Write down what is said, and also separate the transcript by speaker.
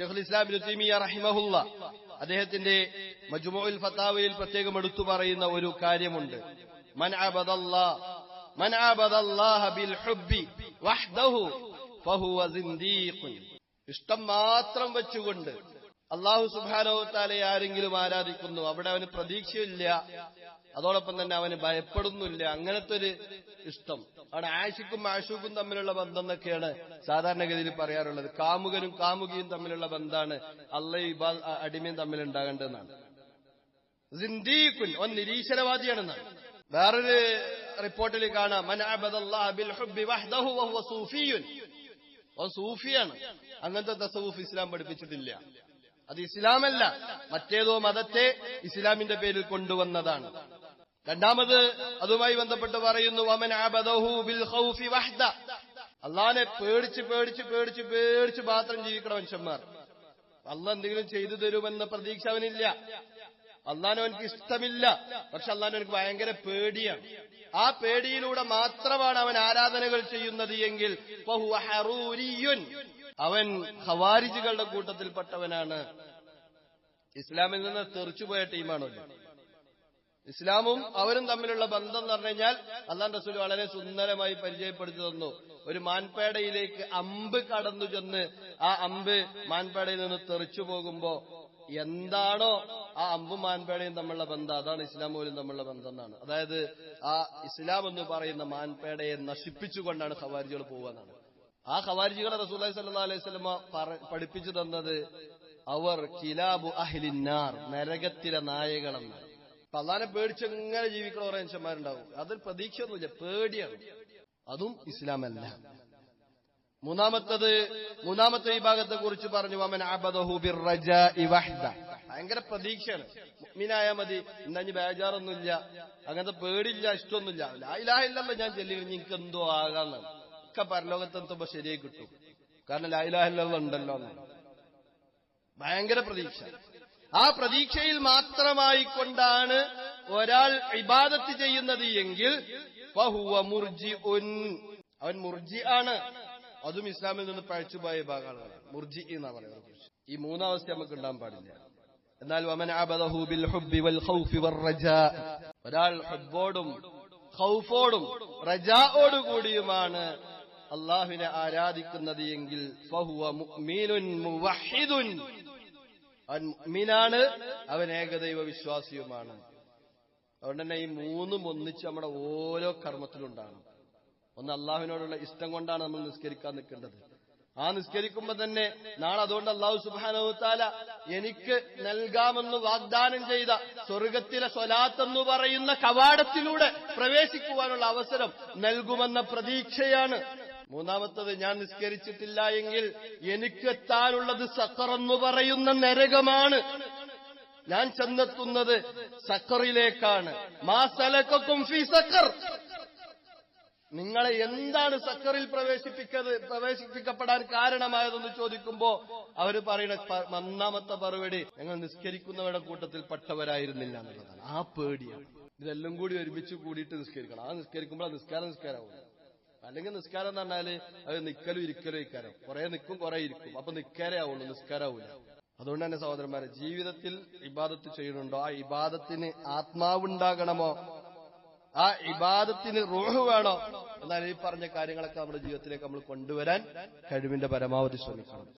Speaker 1: ഷെഖുൽ ഇസ്ലാം തൈമിയ റഹിമഹുല്ല അദ്ദേഹത്തിന്റെ മജ്മുഉൽ ഫത്താവയിൽ പ്രത്യേകം എടുത്തു പറയുന്ന ഒരു കാര്യമുണ്ട്. ബിൽ വഹ്ദഹു ഫഹുവ ഇഷ്ടം മാത്രം വെച്ചുകൊണ്ട് അള്ളാഹു സുബാനോത്താലെ ആരെങ്കിലും ആരാധിക്കുന്നു അവിടെ അവന് പ്രതീക്ഷയില്ല. അതോടൊപ്പം തന്നെ അവന് ഭയപ്പെടുന്നില്ല അങ്ങനത്തെ ഒരു ഇഷ്ടം. അവിടെ ആഷിക്കും ആഷൂക്കും തമ്മിലുള്ള ബന്ധം എന്നൊക്കെയാണ് സാധാരണഗതിയിൽ പറയാറുള്ളത്. കാമുകനും കാമുകിയും തമ്മിലുള്ള ബന്ധമാണ് ഇബാ അടിമയും തമ്മിൽ ഉണ്ടാകേണ്ടതെന്നാണ്. സിന്ദീഖുൻ നിരീശ്വരവാദിയാണെന്ന് നിരീശ്വരവാദിയാണെന്നാണ്. വേറൊരു റിപ്പോർട്ടിൽ കാണാം. സൂഫിയാണ്. അങ്ങനത്തെ തസവൂഫ് ഇസ്ലാം പഠിപ്പിച്ചിട്ടില്ല. അത് ഇസ്ലാമല്ല. മറ്റേതോ മതത്തെ ഇസ്ലാമിന്റെ പേരിൽ കൊണ്ടുവന്നതാണ്. രണ്ടാമത് അതുമായി ബന്ധപ്പെട്ട് പറയുന്നു ഖൗഫി വഹ്ദ. അള്ളാനെ പേടിച്ച് പേടിച്ച് പേടിച്ച് പേടിച്ച് മാത്രം ജീവിക്കണം മനുഷ്യന്മാർ. അല്ല എന്തെങ്കിലും ചെയ്തു തരുമെന്ന പ്രതീക്ഷ അവനില്ല. അള്ളാഹ് എനിക്ക് ഇഷ്ടമില്ല. പക്ഷെ അള്ളാഹ് എനിക്ക് ഭയങ്കര പേടിയാണ്. ആ പേടിയിലൂടെ മാത്രമാണ് അവൻ ആരാധനകൾ ചെയ്യുന്നത് എങ്കിൽ അവൻ ഖവാരിജുകളുടെ കൂട്ടത്തിൽപ്പെട്ടവനാണ്. ഇസ്ലാമിൽ നിന്ന് തെറിച്ചുപോയ ടീമാണല്ലോ ഇസ്ലാമും അവരും തമ്മിലുള്ള ബന്ധം എന്ന് പറഞ്ഞു കഴിഞ്ഞാൽ അള്ളാൻ റസൂൽ വളരെ സുന്ദരമായി പരിചയപ്പെടുത്തി തന്നു. ഒരു മാൻപേടയിലേക്ക് അമ്പ് കടന്നു ചെന്ന് ആ അമ്പ് മാൻപേടയിൽ നിന്ന് തെറിച്ചു പോകുമ്പോ എന്താണോ ആ അമ്പും മാൻപേടയും തമ്മിലുള്ള ബന്ധം അതാണ് ഇസ്ലാം പോലും തമ്മിലുള്ള ബന്ധം എന്നാണ്. അതായത് ആ ഇസ്ലാം എന്ന് പറയുന്ന മാൻപേടയെ നശിപ്പിച്ചുകൊണ്ടാണ് ഖവാരിജികൾ പോവാന്നാണ് ആ ഖവാരിജികളെ റസൂലി സല്ലാ അലൈഹി സ്വലമ പഠിപ്പിച്ചു തന്നത് അവർ കിലാബു അഹ്ലിന്നാർ നരകത്തിലെ നായകളെന്നാണ്. അപ്പൊ അള്ളാനെ പേടിച്ച് ഇങ്ങനെ ജീവിക്കണ കുറെ മനുഷ്യന്മാരുണ്ടാവും. അതൊരു പ്രതീക്ഷയൊന്നുമില്ല. പേടിയാണ്. അതും ഇസ്ലാമല്ല. മൂന്നാമത്തത് മൂന്നാമത്തെ വിഭാഗത്തെ കുറിച്ച് പറഞ്ഞു അവൻ ഭയങ്കര പ്രതീക്ഷയാണ്. മീനായ മതി. എന്താ ഇനി ബേജാറൊന്നുമില്ല. അങ്ങനത്തെ പേടില്ല ഇഷ്ടമൊന്നുമില്ല. ലായിലാഹില്ലല്ലോ ഞാൻ ചെല്ലി എനിക്ക് എന്തോ ആകാന്നാണ് ഒക്കെ പരലോകത്തെത്തുമ്പോ ശരിയായി കിട്ടും. കാരണം ലായിലാഹില്ലല്ലോ ഉണ്ടല്ലോ ഭയങ്കര പ്രതീക്ഷ. ആ പ്രതീക്ഷയിൽ മാത്രമായി കൊണ്ടാണ് ഒരാൾ ഇബാദത്ത് ചെയ്യുന്നത് എങ്കിൽ ഫഹുവ മുർജി അവൻ മുർജി ആണ്. അതും ഇസ്ലാമിൽ നിന്ന് പഴച്ചുപോയ ഭാഗമാണ് മുർജി എന്നാ പറയുന്നത്. ഈ മൂന്നാവസ്ഥ നമുക്ക് ഉണ്ടാൻ പാടില്ല. എന്നാൽ വമൻ ബിൽ ഒരാൾ ഹബ്ബോടും ഖൗഫോടും റജാഓടുകൂടിയുമാണ് അള്ളാഹുവിനെ ആരാധിക്കുന്നത് എങ്കിൽ ഫഹുവ മുഅ്മിനുൻ മുവഹിദുൻ അവൻ അവൻ ഏകദൈവ വിശ്വാസിയുമാണ് അതുകൊണ്ട് തന്നെ ഈ മൂന്നും ഒന്നിച്ച് നമ്മുടെ ഓരോ കർമ്മത്തിലുണ്ടാകണം. ഒന്ന് അള്ളാഹുവിനോടുള്ള ഇഷ്ടം കൊണ്ടാണ് നമ്മൾ നിസ്കരിക്കാൻ നിൽക്കേണ്ടത്. ആ നിസ്കരിക്കുമ്പോ തന്നെ നാളെ അതുകൊണ്ട് അള്ളാഹു സുബാനവുത്താല എനിക്ക് നൽകാമെന്ന് വാഗ്ദാനം ചെയ്ത സ്വർഗത്തിലെ സ്വലാത്തെന്ന് പറയുന്ന കവാടത്തിലൂടെ പ്രവേശിക്കുവാനുള്ള അവസരം നൽകുമെന്ന പ്രതീക്ഷയാണ് മൂന്നാമത്തത് ഞാൻ നിസ്കരിച്ചിട്ടില്ല എങ്കിൽ എനിക്കെത്താനുള്ളത് സക്കറെന്ന് പറയുന്ന നരകമാണ്. ഞാൻ ചെന്നെത്തുന്നത് സക്കറിലേക്കാണ്. മാ ഫി സക്കർ. നിങ്ങളെ എന്താണ് സക്കറിൽ പ്രവേശിപ്പിക്കത് പ്രവേശിപ്പിക്കപ്പെടാൻ കാരണമായതെന്ന് ചോദിക്കുമ്പോ അവർ പറയുന്ന ഒന്നാമത്തെ മറുപടി ഞങ്ങൾ നിസ്കരിക്കുന്നവരുടെ കൂട്ടത്തിൽ പെട്ടവരായിരുന്നില്ല എന്നുള്ളതാണ്. ആ പേടിയാണ്. ഇതെല്ലാം കൂടി ഒരുമിച്ച് കൂടിയിട്ട് നിസ്കരിക്കണം. ആ നിസ്കരിക്കുമ്പോൾ ആ നിസ്കാരം നിസ്കാരമാവും അല്ലെങ്കിൽ നിസ്കാരം എന്ന് പറഞ്ഞാൽ അത് നിക്കലും ഇരിക്കലും ഇക്കാരം കുറെ നിൽക്കും കുറെ ഇരിക്കും. അപ്പൊ നിക്കാരേ ആവുള്ളൂ നിസ്കാരാവൂല. അതുകൊണ്ട് തന്നെ സഹോദരന്മാരെ ജീവിതത്തിൽ ഇബാദത്ത് ചെയ്യുന്നുണ്ടോ? ആ ഇബാദത്തിന് ആത്മാവുണ്ടാകണമോ? ആ ഇബാദത്തിന് റൂഹ് വേണോ? എന്നാൽ ഈ പറഞ്ഞ കാര്യങ്ങളൊക്കെ നമ്മുടെ ജീവിതത്തിലേക്ക് നമ്മൾ കൊണ്ടുവരാൻ കഴിവിന്റെ പരമാവധി ശ്രമിക്കണം.